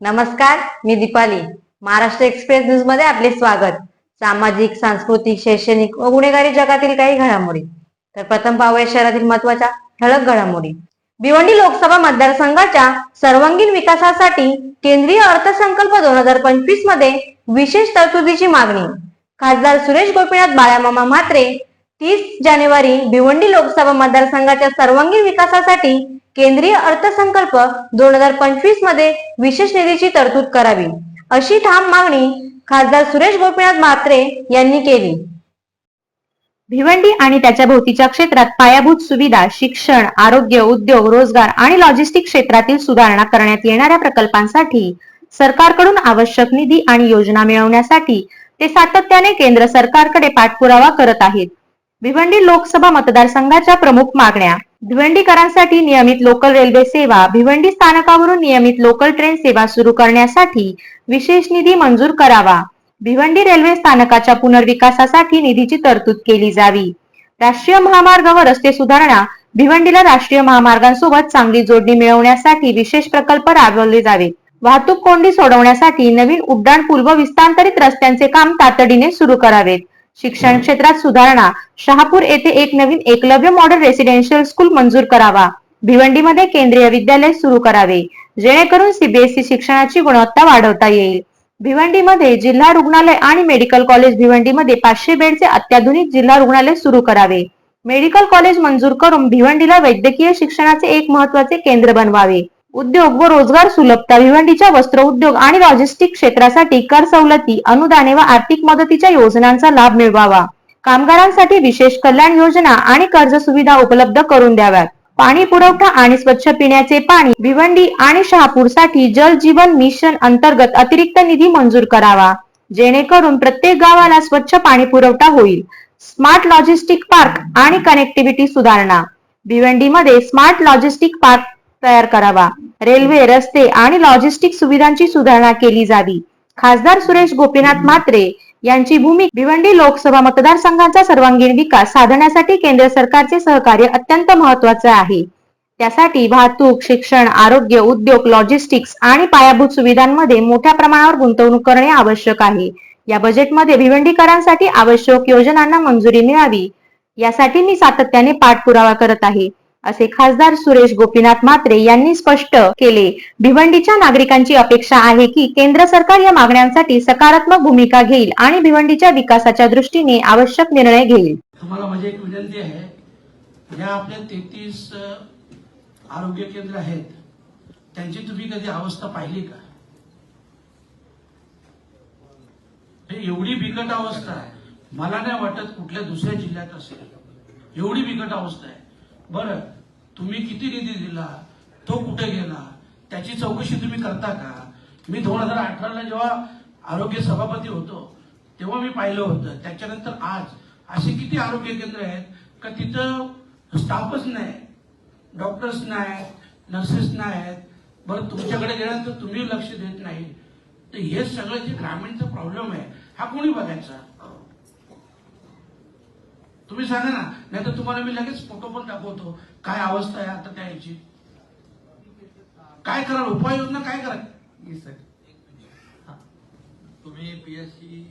नमस्कार मी दीपाली. महाराष्ट्र एक्सप्रेस न्यूजमध्ये आपले स्वागत. सामाजिक सांस्कृतिक शैक्षणिक व गुन्हेगारी जगातील काही घडामोडी. तर प्रथम पाहूया शहरातील महत्त्वाच्या ठळक घडामोडी. भिवंडी लोकसभा मतदारसंघाच्या सर्वांगीण विकासासाठी केंद्रीय अर्थसंकल्प दोन हजार पंचवीसमध्ये विशेष तरतुदीची मागणी. खासदार सुरेश गोपीनाथ बाळामामा म्हात्रे तीस जानेवारी भिवंडी लोकसभा मतदारसंघाच्या सर्वांगीण विकासासाठी केंद्रीय अर्थसंकल्प दोन हजार पंचवीसमध्ये विशेष निधीची तरतूद करावी अशी ठाम मागणी खासदार सुरेश गोपीनाथ म्हात्रे यांनी केली. भिवंडी आणि त्याच्या भोवतीच्या क्षेत्रात पायाभूत सुविधा शिक्षण आरोग्य उद्योग रोजगार आणि लॉजिस्टिक क्षेत्रातील सुधारणा करण्यात येणाऱ्या प्रकल्पांसाठी सरकारकडून आवश्यक निधी आणि योजना मिळवण्यासाठी ते सातत्याने केंद्र सरकारकडे पाठपुरावा करत आहेत. भिवंडी लोकसभा मतदारसंघाच्या प्रमुख मागण्या भिवंडीकरांसाठी नियमित लोकल रेल्वे सेवा भिवंडी स्थानकावरून नियमित लोकल ट्रेन सेवा सुरू करण्यासाठी विशेष निधी मंजूर करावा. भिवंडी रेल्वे स्थानकाच्या पुनर्विकासासाठी निधीची तरतूद केली जावी. राष्ट्रीय महामार्ग व रस्ते सुधारणा भिवंडीला राष्ट्रीय महामार्गांसोबत चांगली जोडणी मिळवण्यासाठी विशेष प्रकल्प राबवले जावेत वाहतूक कोंडी सोडवण्यासाठी नवीन उड्डाण व विस्तांतरित रस्त्यांचे काम तातडीने सुरू करावेत. शिक्षण क्षेत्रात सुधारणा. शहापूर येथे एक नवीन एकलव्य मॉडेल रेसिडेन्शियल स्कूल मंजूर करावा. भिवंडीमध्ये केंद्रीय विद्यालय सुरू करावे. जेणेकरून सीबीएसई शिक्षणाची गुणवत्ता वाढवता येईल. भिवंडीमध्ये जिल्हा रुग्णालय आणि मेडिकल कॉलेज भिवंडीमध्ये पाचशे बेडचे अत्याधुनिक जिल्हा रुग्णालय सुरू करावे. मेडिकल कॉलेज मंजूर करून भिवंडीला वैद्यकीय शिक्षणाचे एक महत्त्वाचे केंद्र बनवावे. उद्योग व रोजगार सुलभता भिवंडीच्या वस्त्र उद्योग आणि लॉजिस्टिक क्षेत्रासाठी कर सवलती अनुदाने व आर्थिक मदतीच्या योजनांचा लाभ मिळवावा. कामगारांसाठी विशेष कल्याण योजना आणि कर्ज सुविधा उपलब्ध करून द्याव्यात. पाणी पुरवठा आणि स्वच्छ पिण्याचे पाणी भिवंडी आणि शहापूरसाठी जल जीवन मिशन अंतर्गत अतिरिक्त निधी मंजूर करावा. जेणेकरून प्रत्येक गावाला स्वच्छ पाणी पुरवठा होईल. स्मार्ट लॉजिस्टिक पार्क आणि कनेक्टिव्हिटी सुधारणा. भिवंडीमध्ये स्मार्ट लॉजिस्टिक पार्क तयार करावा. रेल्वे रस्ते आणि लॉजिस्टिक सुविधांची सुधारणा केली जावी. खासदार सुरेश गोपीनाथ म्हात्रे यांची भूमी भिवंडी लोकसभा मतदारसंघाचा सर्वांगीण विकास साधण्यासाठी केंद्र सरकारचे सहकार्य अत्यंत महत्त्वाचे आहे. त्यासाठी वाहतूक शिक्षण आरोग्य उद्योग लॉजिस्टिक्स आणि पायाभूत सुविधांमध्ये मोठ्या प्रमाणावर गुंतवणूक करणे आवश्यक आहे. या बजेटमध्ये भिवंडीकरांसाठी आवश्यक योजनांना मंजुरी मिळावी. यासाठी मी सातत्याने पाठपुरावा करत आहे. असे खासदार सुरेश गोपीनाथ मात्रे यांनी स्पष्ट केले. भिवंडीच्या नागरिकांची अपेक्षा आहे की केंद्र सरकार या मागण्यांसाठी सकारात्मक भूमिका घेईल आणि भिवंडीच्या विकासाच्या दृष्टीने आवश्यक निर्णय घेईल. तुम्हाला माझी एक विनंती आहे. या आपल्या तेहतीस आरोग्य केंद्र आहेत त्यांची तुम्ही कधी अवस्था पाहिली का? एवढी बिकट अवस्था आहे. मला नाही वाटत कुठल्या दुसऱ्या जिल्ह्यात असेल. एवढी बिकट अवस्था आहे. बरं तुम्ही किती निधी दिला? तो कुठे गेला? त्याची चौकशी तुम्ही करता का? मी दोन हजार अठराला जेव्हा आरोग्य सभापती होतो तेव्हा मी पाहिलं होतं. त्याच्यानंतर आज असे किती आरोग्य केंद्र आहेत का तिथं स्टाफच नाही डॉक्टर्स नाही नर्सेस नाही आहेत बरं तुमच्याकडे गेल्यानंतर तुम्ही लक्ष देत नाही. तर हे सगळं जे ग्रामीणचा प्रॉब्लेम आहे हा कोणी बघायचा? तुम्ही सांगा ना नाही तर तुम्हाला मी लगेच फोटो पण दाखवतो. काय अवस्था आहे आता त्या याची काय करा उपाययोजना काय करा येस सर तुम्ही पीएससी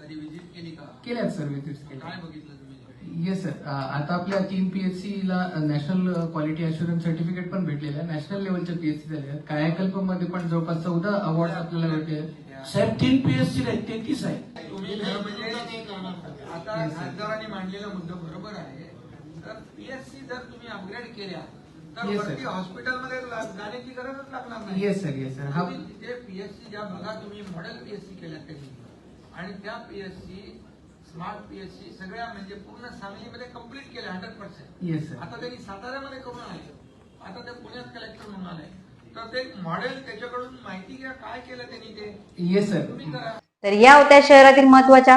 कधी विजिट केली का? केल्यात सर विजिट्स काय बघितलं तुम्ही? येस सर आता आपल्या तीन पीएचसी ला नॅशनल क्वालिटी अशुरन्स सर्टिफिकेट पण भेटलेलं आहे. नॅशनल लेवलच्या पीएचसी झाले आहेत. कायाकल्पमध्ये पण जवळपास चौदा अवॉर्ड आपल्याला भेटले आहेत. साहेब तीन पीएससी आहेत. तेहतीस आहेत तुम्ही खरं म्हणजे आता खासदारांनी मांडलेला मुद्दा बरोबर आहे. तर पीएससी जर तुम्ही अपग्रेड केल्या तर Yes, sir. वरती हॉस्पिटलमध्ये ला- जाण्याची गरजच लागणार नाही. येस सर येस सर हा तुम्ही तिथे पीएससी ज्या भागात तुम्ही मॉडेल पीएससी केल्या त्यांनी. आणि त्या पीएससी स्मार्ट पीएससी सगळ्या म्हणजे पूर्ण सांगलीमध्ये कंप्लीट केल्या हंड्रेड पर्सेंट येस सर आता त्यांनी साताऱ्यामध्ये करून आले. आता ते पुण्यात कलेक्टर म्हणून आले. तर ते मॉडेल त्याच्याकडून माहिती घ्या काय केलं त्यांनी ते. येस सर तुम्ही करा. तर या होत्या शहरातील महत्त्वाच्या